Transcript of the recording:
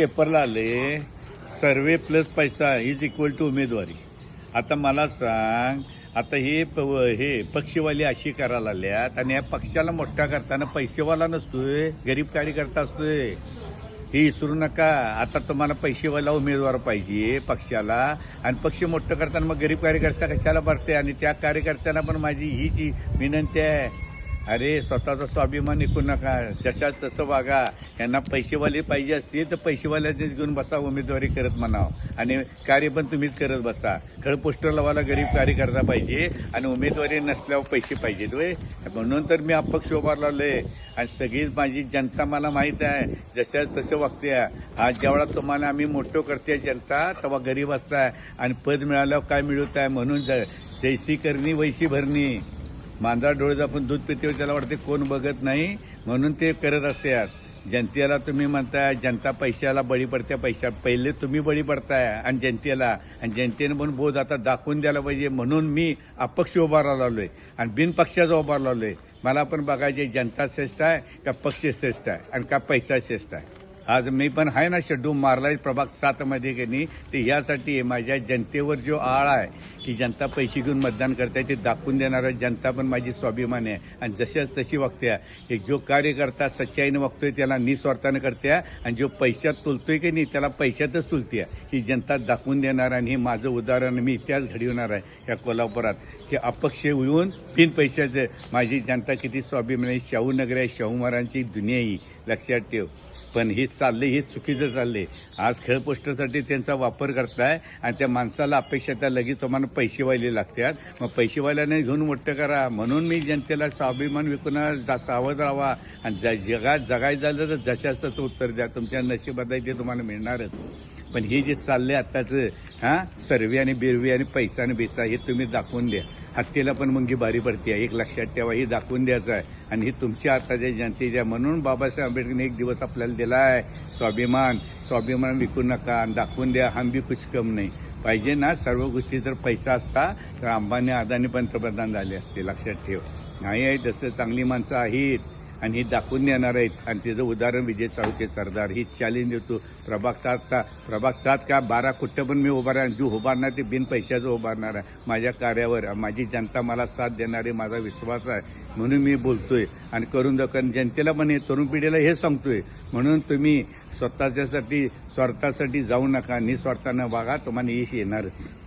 पेपरला आले survey plus पैसा इज इक्वल टू उमेदवारी. आता मला सांग आता हे प- हे पक्षवाली अशी करायला आल्यात आणि या पक्षाला मोठा करताना पैसेवाला नसतोय गरीब कार्यकर्ता असतोय. हे विसरू नका. आता तुम्हाला पैसेवाला उमेदवार पाहिजे पक्षाला आणि पक्ष मोठं करताना मग गरीब कार्यकर्ता कशाला भरते आणि त्या कार्यकर्त्यांना पण माझी हीच विनंती आहे. अरे स्वतःचा स्वाभिमान ऐकू नका. जशाच तसं वागा. यांना पैसेवाले पाहिजे असतील तर पैसेवाल्यानेच घेऊन बसा उमेदवारी करत म्हणावं. आणि कार्य पण तुम्हीच करत बसा. खरं पोस्टर लावायला गरीब कार्यकर्ता पाहिजे आणि उमेदवारी नसल्यावर पैसे पाहिजेत होय? म्हणून तर मी अपक्ष आहे आणि सगळीच माझी जनता मला माहीत आहे. जशाच तसं वागते आज जेवढा तुम्हाला आम्ही मोठं करते जनता तेव्हा गरीब असताय आणि पद मिळाल्यावर काय मिळवत आहे म्हणून ज- जैसी करणी वैशी भरणी. मांजरा डोळे जापून दूध पिते त्याला वाटते कोण बघत नाही म्हणून ते करत असतात जनतेला तुम्ही म्हणताय जनता पैशाला बळी पडते पैशा पहिले तुम्ही बळी पडताय आणि जनतेला. आणि जनतेने पण बोध आता दाखवून द्यायला पाहिजे म्हणून मी अपक्ष उभारला लावलोय आणि बिनपक्षाचा उभारला लावलोय मला पण बघायचे जनता श्रेष्ठ आहे का पक्ष श्रेष्ठ आहे आणि का पैसा श्रेष्ठ आहे? आज मी पण आहे ना शेड्यू मारलाय प्रभाग सातमध्ये की नाही? ते यासाठी आहे. माझ्या जनतेवर जो आळ आहे की जनता पैसे घेऊन मतदान करते ते दाखवून देणारा जनता पण माझी स्वाभिमान आहे. आणि जशाच तशी वागते की जो कार्यकर्ता सच्चाईनं वागतोय त्याला निस्वार्थानं करते आणि जो पैशात तुलतोय की नाही त्याला पैशातच तुलते ही जनता दाखवून देणार आणि हे माझं उदाहरण मी इतिहास घडविणार आहे या कोल्हापुरात. की अपक्ष येऊन बिन पैशाचं माझी जनता किती स्वाभिमानी आहे. शाहू नगर आहे शाहू महाराजांची दुनिया ही. लक्षात ठेव. पण हे चालले हे चुकीचं चालले. आज खेळ पोस्टरसाठी त्यांचा वापर करताय आणि त्या माणसाला अपेक्षा त्या लगेच तुम्हाला पैसे व्हायला लागतात. मग पैसे व्हायला घेऊन मोठं करा. म्हणून मी जनतेला स्वाभिमान विकून जा- सावध राहा आणि जगात जगायचं झालं तर जशाच तसं उत्तर द्या. तुमच्या नशिबात आहे ते तुम्हाला मिळणारच. पण हे जे चाललंय आत्ताचं हा सर्वे आणि बिरवी आणि पैसा आणि बेसा हे तुम्ही दाखवून द्या. हत्तीला पण मुंगी भारी पडते एक लक्षात ठेवा हे दाखवून द्यायचं आहे. आणि हे तुमच्या हाताच्या जनतेच्या म्हणून बाबासाहेब आंबेडकरने एक दिवस आपल्याला दिला आहे स्वाभिमान स्वाभिमान विकू नका आणि दाखवून द्या हम बी कुछ कम नाही. पाहिजे ना सर्व गोष्टी जर पैसा असता तर अंबानी अदानी पंतप्रधान झाले असते. लक्षात ठेव. नाही आहे तसं चांगली माणसं आहेत. आणि हे दाखवून देणार आहेत. आणि त्याचं उदाहरण विजय साळुके सरदार. ही चॅलेंज देतो. प्रभाग सात का प्रभाग सात का बारा कुठं पण मी उभारणार जो उभारणार ते बिन पैशाचं उभारणार आहे. माझ्या कार्यावर. माझी जनता मला साथ देणारी माझा विश्वास आहे. म्हणून मी बोलतोय. आणि करून दाखवून जनतेला पण हे तरुण पिढीला हे सांगतोय. म्हणून तुम्ही स्वतःच्यासाठी स्वार्थासाठी जाऊ नका. निस्वार्थानं वागा. तुम्हाला यश येणारच.